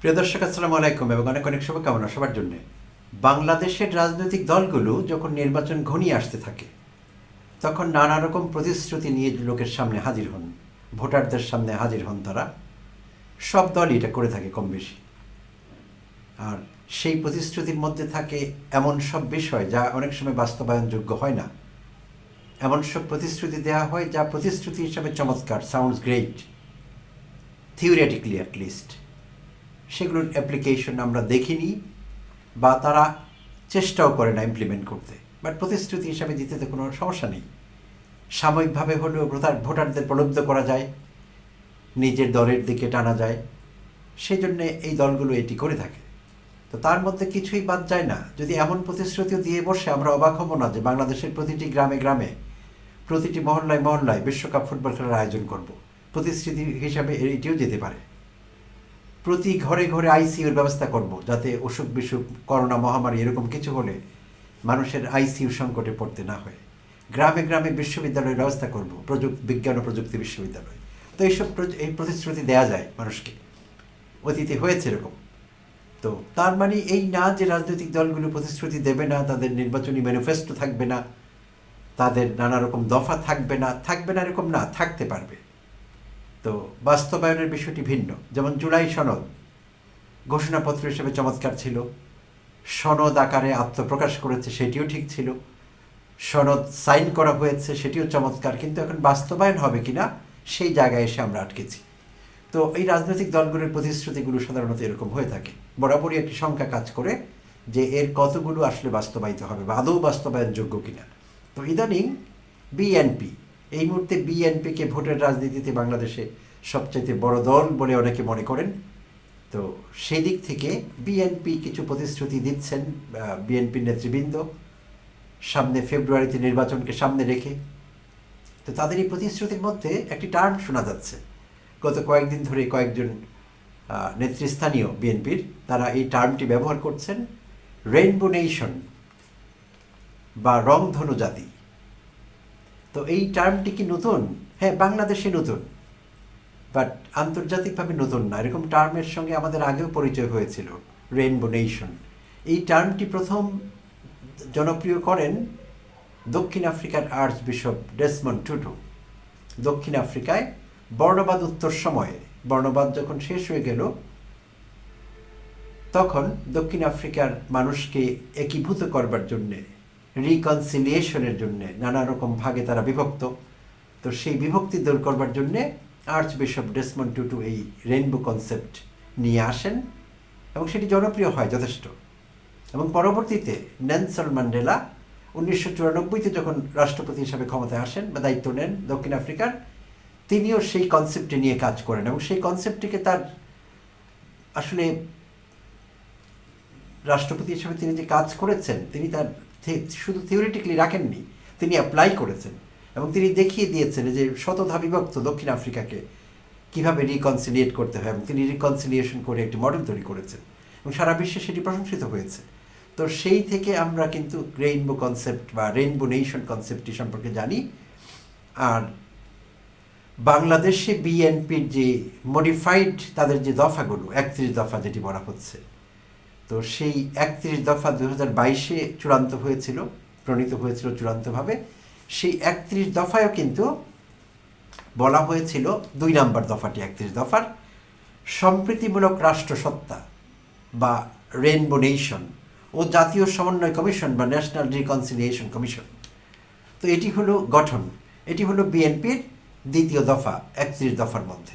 প্রিয় দর্শক, আসসালামু আলাইকুম এবং অনেক অনেক শুভকামনা সবার জন্য। বাংলাদেশের রাজনৈতিক দলগুলো যখন নির্বাচন ঘনিয়ে আসতে থাকে, তখন নানা রকম প্রতিশ্রুতি নিয়ে লোকের সামনে হাজির হন, ভোটারদের সামনে হাজির হন তারা। সব দলই এটা করে থাকে কম বেশি। আর সেই প্রতিশ্রুতির মধ্যে থাকে এমন সব বিষয় যা অনেক সময় বাস্তবায়নযোগ্য হয় না। এমন সব প্রতিশ্রুতি দেওয়া হয় যা প্রতিশ্রুতি হিসাবে চমৎকার sounds great theoretically at least সেগুলোর অ্যাপ্লিকেশন আমরা দেখিনি বা তারা চেষ্টাও করে না ইমপ্লিমেন্ট করতে। বাট প্রতিশ্রুতি হিসাবে দিতে তো কোনো সমস্যা নেই। সাময়িকভাবে হলেও ভোটার, ভোটারদের প্রলুব্ধ করা যায়, নিজের দলের দিকে টানা যায় সেই জন্যে এই দলগুলো এটি করে থাকে। তো তার মধ্যে কিছুই বাদ যায় না। যদি এমন প্রতিশ্রুতিও দিয়ে বসে আমরা অবাক হব না যে বাংলাদেশের প্রতিটি গ্রামে গ্রামে, প্রতিটি মহল্লায় মহল্লায় বিশ্বকাপ ফুটবল খেলার আয়োজন করব। প্রতিশ্রুতি হিসাবে এটিও যেতে পারে। প্রতি ঘরে ঘরে আইসিইউর ব্যবস্থা করব, যাতে অসুখ বিসুখ, করোনা মহামারী এরকম কিছু হলে মানুষের আইসিইউ সংকটে পড়তে না হয়। গ্রামে গ্রামে বিশ্ববিদ্যালয়ের ব্যবস্থা করব প্রযুক্তি বিজ্ঞান ও প্রযুক্তি বিশ্ববিদ্যালয়। তো এইসব এই প্রতিশ্রুতি দেওয়া যায় মানুষকে। অতীতে হয়েছে এরকম। তো তার মানে এই না যে রাজনৈতিক দলগুলো প্রতিশ্রুতি দেবে না, তাদের নির্বাচনী ম্যানিফেস্টো থাকবে না, তাদের নানা রকম দফা থাকবে না থাকবে না এরকম না, থাকতে পারবে। তো বাস্তবায়নের বিষয়টি ভিন্ন। যেমন জুলাই সনদ ঘোষণাপত্র হিসেবে চমৎকার ছিল। সনদ আকারে আত্মপ্রকাশ করেছে, সেটিও ঠিক ছিল। সনদ সাইন করা হয়েছে, সেটিও চমৎকার, কিন্তু এখন বাস্তবায়ন হবে কিনা, সেই জায়গায় এসে আমরা আটকেছি। তো এই রাজনৈতিক দলগুলোর প্রতিশ্রুতিগুলো সাধারণত এরকম হয়ে থাকে। বরাবরই একটি সংখ্যা কাজ করে যে এর কতগুলো আসলে বাস্তবায়িত হবে বা আদৌ বাস্তবায়নযোগ্য কিনা। তো ইদানিং বিএনপি এই মুহূর্তে বিএনপিকে ভোটের রাজনীতিতে বাংলাদেশে সবচাইতে বড় দল বলে অনেকে মনে করেন। তো সেই দিক থেকে বিএনপি কিছু প্রতিশ্রুতি দিচ্ছেন বিএনপির নেতৃবৃন্দ। সামনে ফেব্রুয়ারিতে নির্বাচনকে সামনে রেখে। তো তাদের এই প্রতিশ্রুতির মধ্যে একটি টার্ম শোনা যাচ্ছে। গত কয়েকদিন ধরে কয়েকজন নেতৃস্থানীয় বিএনপির তারা এই টার্মটি ব্যবহার করছেন রেইনবো নেশন বা রংধনু জাতি তো এই টার্মটি কি নতুন? হ্যাঁ বাংলাদেশে নতুন। বাট আন্তর্জাতিকভাবে নতুন না। এরকম টার্মের সঙ্গে আমাদের আগেও পরিচয় হয়েছিল রেইনবো নেশন এই টার্মটি প্রথম জনপ্রিয় করেন দক্ষিণ আফ্রিকার আর্চ বিশপ ডেসমন টুটু দক্ষিণ আফ্রিকায় বর্ণবাদ উত্তর সময়ে, বর্ণবাদ যখন শেষ হয়ে গেল, তখন দক্ষিণ আফ্রিকার মানুষকে একীভূত করবার জন্যে রিকনসিলিয়েশনের জন্যে নানা রকম ভাগে তারা বিভক্ত। তো সেই বিভক্তি দূর করবার জন্যে আর্চ বিশপ ডেসমন টুটু এই রেইনবো কনসেপ্ট নিয়ে আসেন এবং সেটি জনপ্রিয় হয় যথেষ্ট। এবং পরবর্তীতে নেলসন ম্যান্ডেলা উনিশশো চুরানব্বইতে যখন রাষ্ট্রপতি হিসাবে ক্ষমতায় আসেন বা দায়িত্ব নেন দক্ষিণ আফ্রিকার, তিনিও সেই কনসেপ্টে নিয়ে কাজ করেন এবং সেই কনসেপ্টটিকে তার আসলে রাষ্ট্রপতি হিসেবে তিনি যে কাজ করেছেন, তিনি তার শুধু থিওরিটিক্যালি রাখেননি, তিনি অ্যাপ্লাই করেছেন এবং তিনি দেখিয়ে দিয়েছেন যে শতধা বিভক্ত দক্ষিণ আফ্রিকাকে কীভাবে রিকনসিলিয়েট করতে হয় এবং তিনি রিকনসিলিয়েশন করে একটি মডেল তৈরি করেছেন এবং সারা বিশ্বে সেটি প্রশংসিত হয়েছে। তো সেই থেকে আমরা কিন্তু রেইনবো কনসেপ্ট বা রেইনবো নেশন কনসেপ্টটি সম্পর্কে জানি। আর বাংলাদেশে বিএনপির যে মডিফাইড তাদের যে দফাগুলো, একত্রিশ দফা যেটি বলা হচ্ছে তো সেই একত্রিশ দফা দু হাজার বাইশে চূড়ান্ত হয়েছিল, প্রণীত হয়েছিল চূড়ান্তভাবে। সেই একত্রিশ দফায়ও কিন্তু বলা হয়েছিল দুই নাম্বার দফাটি, একত্রিশ দফার সম্প্রীতিমূলক রাষ্ট্রসত্তা বা রেনবো নেশন ও জাতীয় সমন্বয় কমিশন বা ন্যাশনাল রিকনসিলিয়েশন কমিশন। তো এটি হলো গঠন, এটি হলো বিএনপির দ্বিতীয় দফা, একত্রিশ দফার মধ্যে।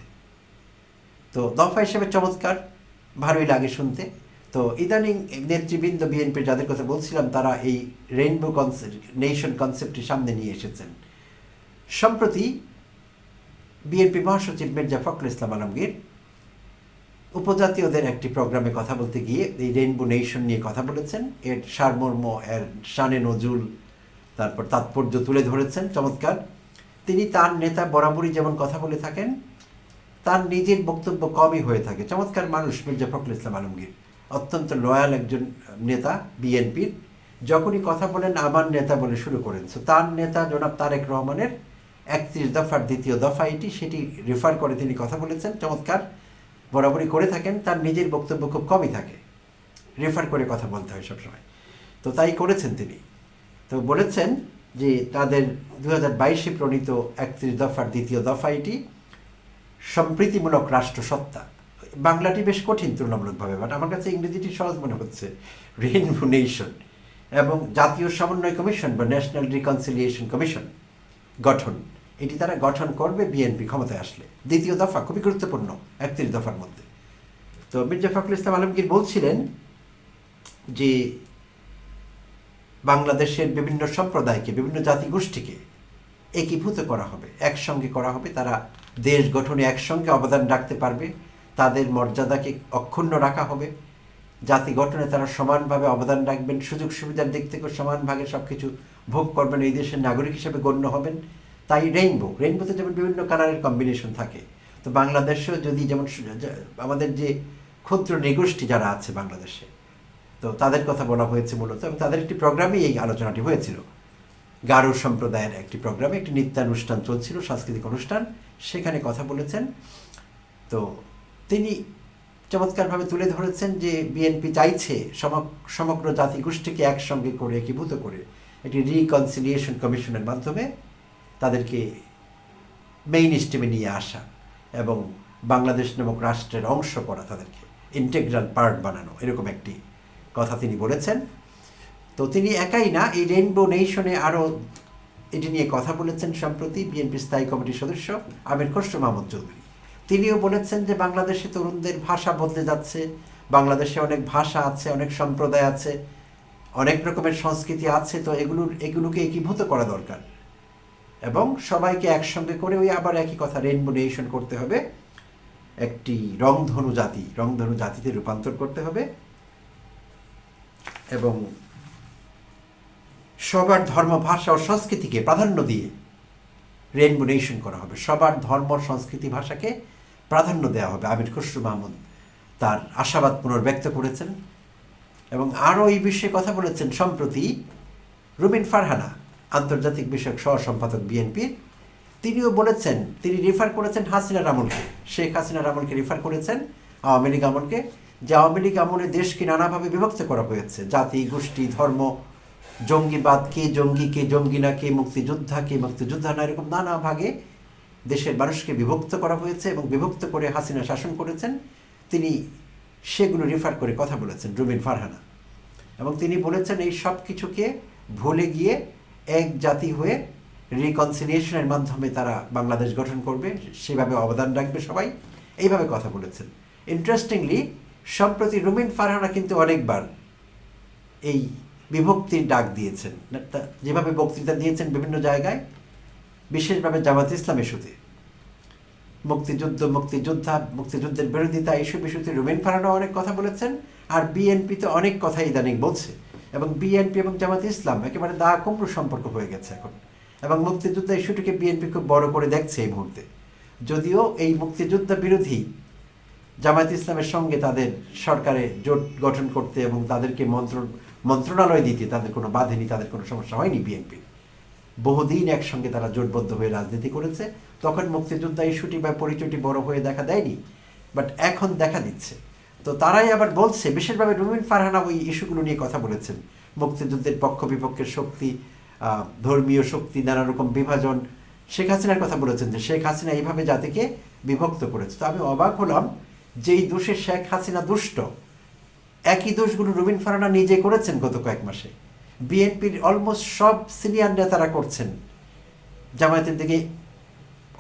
তো দফা হিসেবে চমৎকার, ভালোই লাগে শুনতে। তো ইদানিং নেতৃবৃন্দ বিএনপির যাদের কথা বলছিলাম, তারা এই রেইনবো কনসেপ্ট নেশন কনসেপ্টটি সামনে নিয়ে এসেছেন। সম্প্রতি বিএনপি মহাসচিব মির্জা ফখরুল ইসলাম আলমগীর উপজাতীয়দের একটি প্রোগ্রামে কথা বলতে গিয়ে এই রেইনবো নেশন নিয়ে কথা বলেছেন। এর সারমর্ম, এর শানে নজুল তারপর তাৎপর্য তুলে ধরেছেন, চমৎকার। তিনি তার নেতা বরাবরই যেমন কথা বলে থাকেন, তার নিজের বক্তব্য কমই হয়ে থাকে। চমৎকার মানুষ মির্জা ফখরুল ইসলাম আলমগীর। অত্যন্ত লয়াল একজন নেতা বিএনপির যখনই কথা বলেন, আমার নেতা বলে শুরু করেন। তো তার নেতা জনাব তারেক রহমানের একত্রিশ দফার দ্বিতীয় দফা এটি, সেটি রেফার করে তিনি কথা বলেছেন। চমৎকার, বরাবরই করে থাকেন। তার নিজের বক্তব্য খুব কমই থাকে। রেফার করে কথা বলতে হয় সবসময়। তো, তাই করেছেন তিনি। তো, বলেছেন যে তাদের দু হাজার বাইশে প্রণীত একত্রিশ দফার দ্বিতীয় দফা এটি সম্প্রীতিমূলক রাষ্ট্রসত্তা। বাংলাটি বেশ কঠিন তুলনামূলকভাবে বাট আমার কাছে ইংরেজিটি সহজ মনে হচ্ছে। রেইনবো নেশন এবং জাতীয় সমন্বয় কমিশন বা ন্যাশনাল রিকনসিলিয়েশন কমিশন গঠন। এটি তারা গঠন করবে বিএনপি ক্ষমতায় আসলে। দ্বিতীয় দফা খুবই গুরুত্বপূর্ণ, একত্রিশ দফার মধ্যে। তো মির্জা ফখরুল ইসলাম আলমগীর বলছিলেন যে বাংলাদেশের বিভিন্ন সম্প্রদায়কে, বিভিন্ন জাতিগোষ্ঠীকে একীভূত করা হবে, একসঙ্গে করা হবে। তারা দেশ গঠনে একসঙ্গে অবদান রাখতে পারবে। তাদের মর্যাদাকে অক্ষুণ্ণ রাখা হবে। জাতি গঠনে তারা সমানভাবে অবদান রাখবেন সুযোগ সুবিধার দিক থেকে সমান ভাগে সব কিছু ভোগ করবেন, এই দেশের নাগরিক হিসেবে গণ্য হবেন। তাই রেইনবো রেইনবোতে যেমন বিভিন্ন কালারের কম্বিনেশন থাকে, তো বাংলাদেশেও যদি যেমন আমাদের যে ক্ষুদ্র নিগোষ্ঠী যারা আছে বাংলাদেশে, তো তাদের কথা বলা হয়েছে মূলত এবং তাদের একটি প্রোগ্রামে এই আলোচনাটি হয়েছিল। গারো সম্প্রদায়ের একটি প্রোগ্রামে একটি নৃত্যানুষ্ঠান চলছিল, সাংস্কৃতিক অনুষ্ঠান, সেখানে কথা বলেছেন। তো তিনি চমৎকারভাবে তুলে ধরেছেন যে বিএনপি চাইছে সম- সমগ্র জাতিগোষ্ঠীকে একসঙ্গে করে, একীভূত করে একটি রিকনসিলিয়েশন কমিশনের মাধ্যমে তাদেরকে মেইন স্ট্রিমে নিয়ে আসা এবং বাংলাদেশ নামক রাষ্ট্রের অংশ করা তাদেরকে ইন্টেগ্রাল পার্ট বানানো, এরকম একটি কথা তিনি বলেছেন। তো তিনি একাই না, এই রেইনবো নেশনে আরও এটি নিয়ে কথা বলেছেন সম্প্রতি বিএনপি স্থায়ী কমিটির সদস্য আমির খসরু মাহমুদ চৌধুরী। তিনিও বলেছেন যে বাংলাদেশে তরুণদের ভাষা বদলে যাচ্ছে, বাংলাদেশে অনেক ভাষা আছে, অনেক সম্প্রদায় আছে, অনেক রকমের সংস্কৃতি আছে, তো এগুলোর, এগুলোকে একীভূত করা দরকার। এবং সবাইকে একসঙ্গে করে ওই আবার একই কথা রেইনবো নেশন করতে হবে, একটি রংধনু জাতি, রংধনু জাতিতে রূপান্তর করতে হবে। এবং সবার ধর্ম, ভাষা ও সংস্কৃতিকে প্রাধান্য দিয়ে রেইনবো নেশন করা হবে। সবার ধর্ম, সংস্কৃতি, ভাষাকে প্রাধান্য দেওয়া হবে আমির খসরু মাহমুদ। তার আশাবাদ পুনর্ব্যক্ত করেছেন এবং আরও এই বিষয়ে কথা বলেছেন সম্প্রতি রুবিন ফারহানা, আন্তর্জাতিক বিষয়ক সহ সম্পাদক বিএনপির। তিনিও বলেছেন, তিনি রেফার করেছেন হাসিনার আমলকে শেখ হাসিনার আমলকে রেফার করেছেন আওয়ামী লীগ আমলকে, যে আওয়ামী লীগ আমলে দেশকে নানাভাবে বিভক্ত করা হয়েছে। জাতি, গোষ্ঠী, ধর্ম, জঙ্গিবাদ, কে জঙ্গি কে জঙ্গি না, কে মুক্তিযোদ্ধা কে মুক্তিযোদ্ধা না, এরকম নানা ভাগে দেশের মানুষকে বিভক্ত করা হয়েছে এবং বিভক্ত করে হাসিনা শাসন করেছেন, তিনি সেগুলো রেফার করে কথা বলেছেন, রুবিন ফারহানা। এবং তিনি বলেছেন এই সব কিছুকে ভুলে গিয়ে এক জাতি হয়ে রিকনসিলিয়েশনের মাধ্যমে তারা বাংলাদেশ গঠন করবে, সেভাবে অবদান রাখবে সবাই। এইভাবে কথা বলেছেন। ইন্টারেস্টিংলি সম্প্রতি রুমিন ফারহানা কিন্তু অনেকবার এই বিভক্তির ডাক দিয়েছেন। যেভাবে বক্তৃতা দিয়েছেন বিভিন্ন জায়গায় বিশেষভাবে জামাত ইসলাম ইস্যুতে। মুক্তিযুদ্ধ, মুক্তিযোদ্ধা, মুক্তিযুদ্ধের বিরোধিতা এইসব ইস্যুতে রুমেন ফারানা অনেক কথা বলেছেন, আর বিএনপি তো অনেক কথা ইদানিং বলছে। এবং বিএনপি এবং জামাত ইসলাম একেবারে দা কুমড়ো সম্পর্ক হয়ে গেছে এখন। এবং মুক্তিযুদ্ধ ইস্যুটিকে বিএনপি খুব বড় করে দেখছে এই মুহূর্তে। যদিও এই মুক্তিযুদ্ধ বিরোধী জামায়াত ইসলামের সঙ্গে তাদের সরকারে জোট গঠন করতে এবং তাদেরকে মন্ত্র মন্ত্রণালয় দিতে তাদের কোনো বাধেনি তাদের কোনো সমস্যা হয়নি বিএনপি বহুদিন একসঙ্গে তারা জোটবদ্ধ হয়ে রাজনীতি করেছে। তখন মুক্তিযোদ্ধা ইস্যুটি বা পরিচয়টি বড় হয়ে দেখা দেয়নি বাট এখন দেখা দিচ্ছে। তো তারাই আবার বলছে, বিশেষভাবে রুমিন ফারহানা ওই ইস্যুগুলো নিয়ে কথা বলেছেন। মুক্তিযুদ্ধের পক্ষ বিপক্ষের শক্তি ধর্মীয় শক্তি, নানা রকম বিভাজন। শেখ হাসিনার কথা বলেছেন যে শেখ হাসিনা এইভাবে জাতিকে বিভক্ত করেছে। তো আমি অবাক হলাম যেই দোষে শেখ হাসিনা দুষ্ট, একই দোষগুলো রুবিন ফারানা নিজে করেছেন গত কয়েক মাসে। বিএনপির অলমোস্ট সব সিনিয়র নেতারা করছেন। জামায়াতের দিকে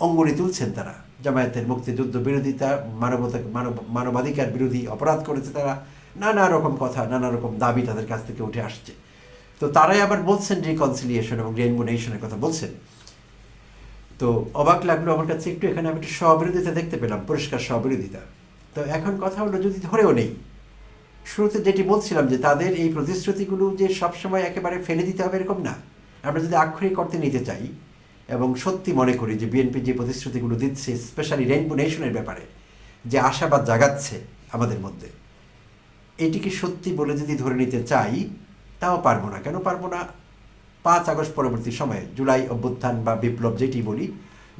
অঙ্গুলি তুলছেন তারা। জামায়াতের মুক্তিযুদ্ধ বিরোধিতা, মানবতা, মানব, মানবাধিকার বিরোধী অপরাধ করেছে তারা। নানা রকম কথা, নানা রকম দাবি তাদের কাছ থেকে উঠে আসছে। তো তারাই আবার বলছেন রিকনসিলিয়েশন এবং রেইনবো নেশনের কথা বলছেন। তো অবাক লাগল আমার কাছে, একটু এখানে আমি একটু স্ববিরোধিতা দেখতে পেলাম, পরিষ্কার স্ববিরোধিতা তো এখন কথা হলো যদি ধরেও নেই শুরুতে যেটি বলছিলাম যে তাদের এই প্রতিশ্রুতিগুলো যে সবসময় একেবারে ফেলে দিতে হবে এরকম না। আমরা যদি আক্ষরিক করতে নিতে চাই এবং সত্যি মনে করি যে বিএনপি যে প্রতিশ্রুতিগুলো দিচ্ছে স্পেশালি রেইনবো নেশনের ব্যাপারে, যে আশাবাদ জাগাচ্ছে আমাদের মধ্যে, এটিকে সত্যি বলে যদি ধরে নিতে চাই, তাও পারব না। কেন পারব না? পাঁচ আগস্ট পরবর্তী সময়ে, জুলাই অভ্যুত্থান বা বিপ্লব যেটি বলি,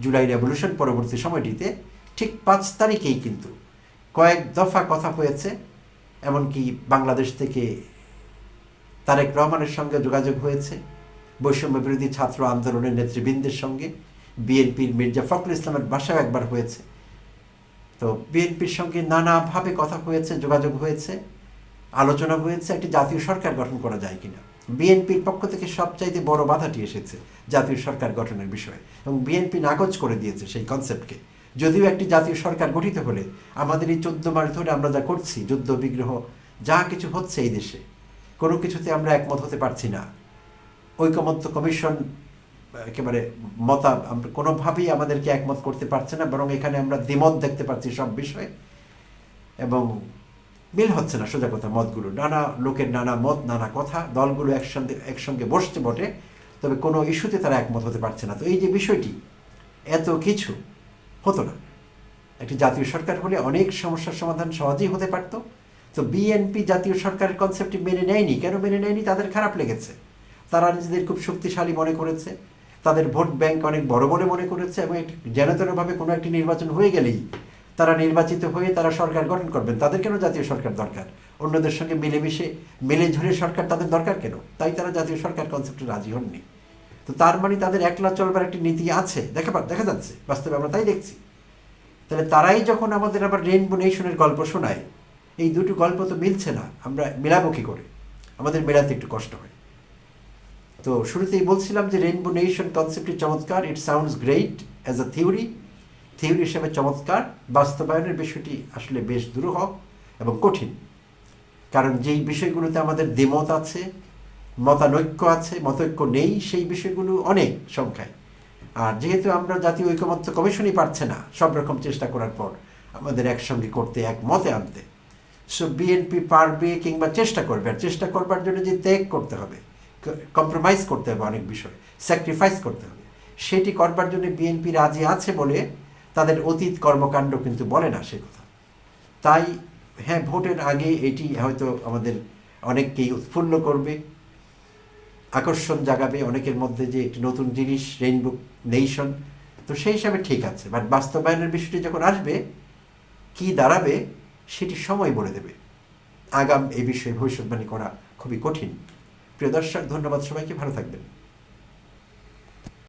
জুলাই রেভলিউশন পরবর্তী সময়টিতে ঠিক পাঁচ তারিখেই কিন্তু কয়েক দফা কথা হয়েছে এমনকি বাংলাদেশ থেকে তারেক রহমানের সঙ্গে যোগাযোগ হয়েছে। বৈষম্য বিরোধী ছাত্র আন্দোলনের নেতৃবৃন্দের সঙ্গে। বিএনপির মির্জা ফখরুল ইসলামের বাসাও একবার হয়েছে। তো বিএনপির সঙ্গে নানাভাবে কথা হয়েছে, যোগাযোগ হয়েছে, আলোচনা হয়েছে, একটি জাতীয় সরকার গঠন করা যায় কিনা। বিএনপির পক্ষ থেকে সবচাইতে বড় বাধাটি এসেছে জাতীয় সরকার গঠনের বিষয়ে এবং বিএনপি নাকচ করে দিয়েছে সেই কনসেপ্টকে যদিও একটি জাতীয় সরকার গঠিত হলে আমাদের এই চোদ্দ মাস ধরে আমরা যা করছি, যুদ্ধ, বিগ্রহ, যা কিছু হচ্ছে এই দেশে, কোনো কিছুতে আমরা একমত হতে পারছি না। ঐকমত্য কমিশন, একেবারে মতা, কোনোভাবেই আমাদেরকে একমত করতে পারছে না, বরং এখানে আমরা দ্বিমত দেখতে পাচ্ছি সব বিষয়ে এবং মিল হচ্ছে না সোজা কথা মতগুলো। নানা লোকের নানা মত, নানা কথা, দলগুলো একসঙ্গে একসঙ্গে বসছে বটে, তবে কোনো ইস্যুতে তারা একমত হতে পারছে না। তো এই যে বিষয়টি, এত কিছু হতো না। একটি জাতীয় সরকার হলে অনেক সমস্যার সমাধান সহজেই হতে পারতো। তো বিএনপি জাতীয় সরকারের কনসেপ্টটি মেনে নেয়নি। কেন মেনে নেয়নি? তাদের খারাপ লেগেছে। তারা নিজেদের খুব শক্তিশালী মনে করেছে। তাদের ভোট ব্যাংক অনেক বড় বলে মনে করেছে এবং একটি যেনতেনভাবে কোনো একটি নির্বাচন হয়ে গেলেই তারা নির্বাচিত হয়ে তারা সরকার গঠন করবেন। তাদের কেন জাতীয় সরকার দরকার? অন্যদের সঙ্গে মিলেমিশে মিলে ঝুলে সরকার তাদের দরকার কেন? তাই তারা জাতীয় সরকার কনসেপ্টে রাজি হননি। তো তার মানে তাদের একলা চলবার একটি নীতি আছে। দেখা দেখা যাচ্ছে, বাস্তবে আমরা তাই দেখছি। তাহলে তারাই যখন আমাদের আবার রেনবো নেশনের গল্প শোনায়, এই দুটো গল্প তো মিলছে না, আমরা মেলাবো কি করে? আমাদের মেলাতে একটু কষ্ট হয়। তো শুরুতেই বলছিলাম যে রেনবো নেশন কনসেপ্টটি চমৎকার it sounds great as a theory theory হিসেবে চমৎকার, বাস্তবায়নের বিষয়টি আসলে বেশ দুরূহ এবং কঠিন। কারণ যেই বিষয়গুলোতে আমাদের দ্বিমত আছে মতানৈক্য আছে মতৈক্য নেই সেই বিষয়গুলো অনেক সংখ্যায়। আর যেহেতু আমরা জাতীয় ঐকমত্য কমিশনই পারছে না, সব রকম চেষ্টা করার পর আমাদের একসঙ্গে করতে এক মতে আনতে সো বিএনপি পারবে কিংবা চেষ্টা করবে, আর চেষ্টা করবার জন্য যে ত্যাগ করতে হবে কম্প্রোমাইজ করতে হবে অনেক বিষয় স্যাক্রিফাইস করতে হবে। সেটি করবার জন্য বিএনপি রাজি আছে বলে তাদের অতীত কর্মকাণ্ড কিন্তু বলে না সে কথা। তাই হ্যাঁ ভোটের আগে এটি হয়তো আমাদের অনেককেই উৎফুল্ল করবে। আকর্ষণ জাগাবে অনেকের মধ্যে যে একটি নতুন জিনিস রেইনবো নেশন তো সেই হিসাবে ঠিক আছে। বাট বাস্তবায়নের বিষয়টি যখন আসবে, কি দাঁড়াবে, সেটি সময় বলে দেবে। আগাম এই বিষয়ে ভবিষ্যৎবাণী করা খুবই কঠিন। প্রিয় দর্শক, ধন্যবাদ সবাইকে। ভালো থাকবেন।